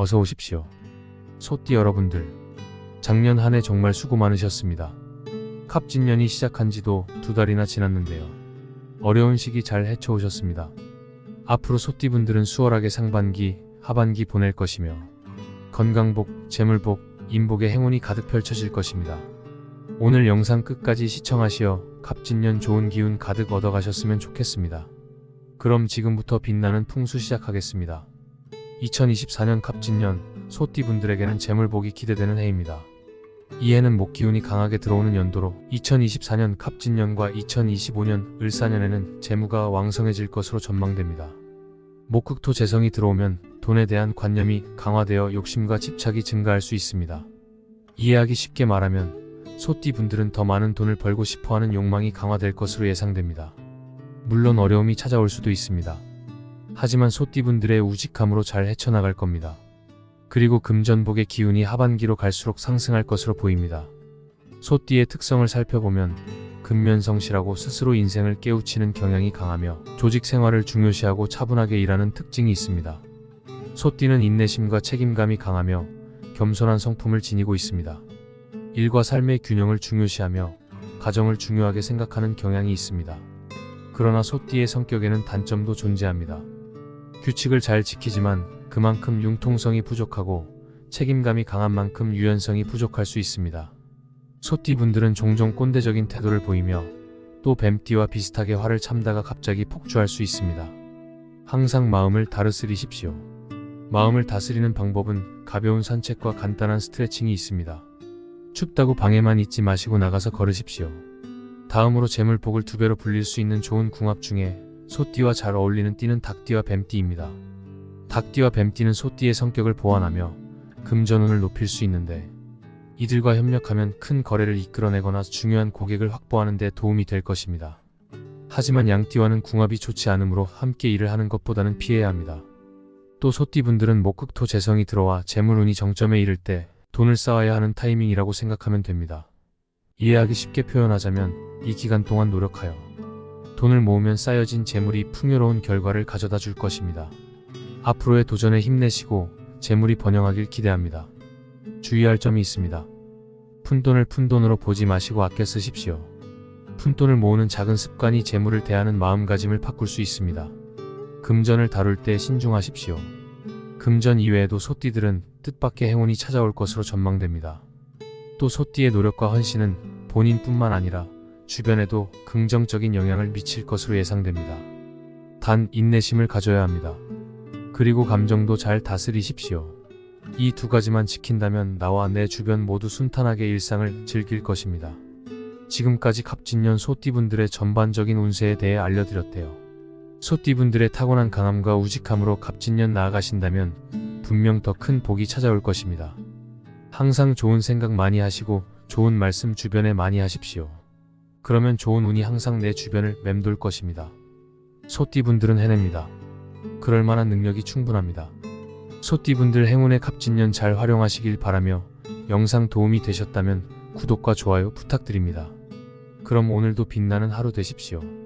어서 오십시오. 소띠 여러분들, 작년 한 해 정말 수고 많으셨습니다. 갑진년이 시작한 지도 두 달이나 지났는데요. 어려운 시기 잘 헤쳐오셨습니다. 앞으로 소띠분들은 수월하게 상반기, 하반기 보낼 것이며 건강복, 재물복, 인복의 행운이 가득 펼쳐질 것입니다. 오늘 영상 끝까지 시청하시어 갑진년 좋은 기운 가득 얻어가셨으면 좋겠습니다. 그럼 지금부터 빛나는 풍수 시작하겠습니다. 2024년 갑진년 소띠분들에게는 재물복이 기대되는 해입니다. 이 해는 목기운이 강하게 들어오는 연도로 2024년 갑진년과 2025년 을사년에는 재무가 왕성해질 것으로 전망됩니다. 목극토 재성이 들어오면 돈에 대한 관념이 강화되어 욕심과 집착이 증가할 수 있습니다. 이해하기 쉽게 말하면 소띠 분들은 더 많은 돈을 벌고 싶어하는 욕망이 강화될 것으로 예상됩니다. 물론 어려움이 찾아올 수도 있습니다. 하지만 소띠분들의 우직함으로 잘 헤쳐나갈 겁니다. 그리고 금전복의 기운이 하반기로 갈수록 상승할 것으로 보입니다. 소띠의 특성을 살펴보면 근면성실하고 스스로 인생을 깨우치는 경향이 강하며 조직 생활을 중요시하고 차분하게 일하는 특징이 있습니다. 소띠는 인내심과 책임감이 강하며 겸손한 성품을 지니고 있습니다. 일과 삶의 균형을 중요시하며 가정을 중요하게 생각하는 경향이 있습니다. 그러나 소띠의 성격에는 단점도 존재합니다. 규칙을 잘 지키지만 그만큼 융통성이 부족하고 책임감이 강한 만큼 유연성이 부족할 수 있습니다. 소띠분들은 종종 꼰대적인 태도를 보이며 또 뱀띠와 비슷하게 화를 참다가 갑자기 폭주할 수 있습니다. 항상 마음을 다스리십시오. 마음을 다스리는 방법은 가벼운 산책과 간단한 스트레칭이 있습니다. 춥다고 방에만 있지 마시고 나가서 걸으십시오. 다음으로 재물복을 두 배로 불릴 수 있는 좋은 궁합 중에 소띠와 잘 어울리는 띠는 닭띠와 뱀띠입니다. 닭띠와 뱀띠는 소띠의 성격을 보완하며 금전운을 높일 수 있는데 이들과 협력하면 큰 거래를 이끌어내거나 중요한 고객을 확보하는 데 도움이 될 것입니다. 하지만 양띠와는 궁합이 좋지 않으므로 함께 일을 하는 것보다는 피해야 합니다. 또 소띠분들은 목극토 재성이 들어와 재물운이 정점에 이를 때 돈을 쌓아야 하는 타이밍이라고 생각하면 됩니다. 이해하기 쉽게 표현하자면 이 기간 동안 노력하여 돈을 모으면 쌓여진 재물이 풍요로운 결과를 가져다 줄 것입니다. 앞으로의 도전에 힘내시고 재물이 번영하길 기대합니다. 주의할 점이 있습니다. 푼돈을 푼돈으로 보지 마시고 아껴 쓰십시오. 푼돈을 모으는 작은 습관이 재물을 대하는 마음가짐을 바꿀 수 있습니다. 금전을 다룰 때 신중하십시오. 금전 이외에도 소띠들은 뜻밖의 행운이 찾아올 것으로 전망됩니다. 또 소띠의 노력과 헌신은 본인뿐만 아니라 주변에도 긍정적인 영향을 미칠 것으로 예상됩니다. 단 인내심을 가져야 합니다. 그리고 감정도 잘 다스리십시오. 이 두 가지만 지킨다면 나와 내 주변 모두 순탄하게 일상을 즐길 것입니다. 지금까지 갑진년 소띠분들의 전반적인 운세에 대해 알려드렸대요. 소띠분들의 타고난 강함과 우직함으로 갑진년 나아가신다면 분명 더 큰 복이 찾아올 것입니다. 항상 좋은 생각 많이 하시고 좋은 말씀 주변에 많이 하십시오. 그러면 좋은 운이 항상 내 주변을 맴돌 것입니다. 소띠분들은 해냅니다. 그럴 만한 능력이 충분합니다. 소띠분들 행운의 갑진년 잘 활용하시길 바라며 영상 도움이 되셨다면 구독과 좋아요 부탁드립니다. 그럼 오늘도 빛나는 하루 되십시오.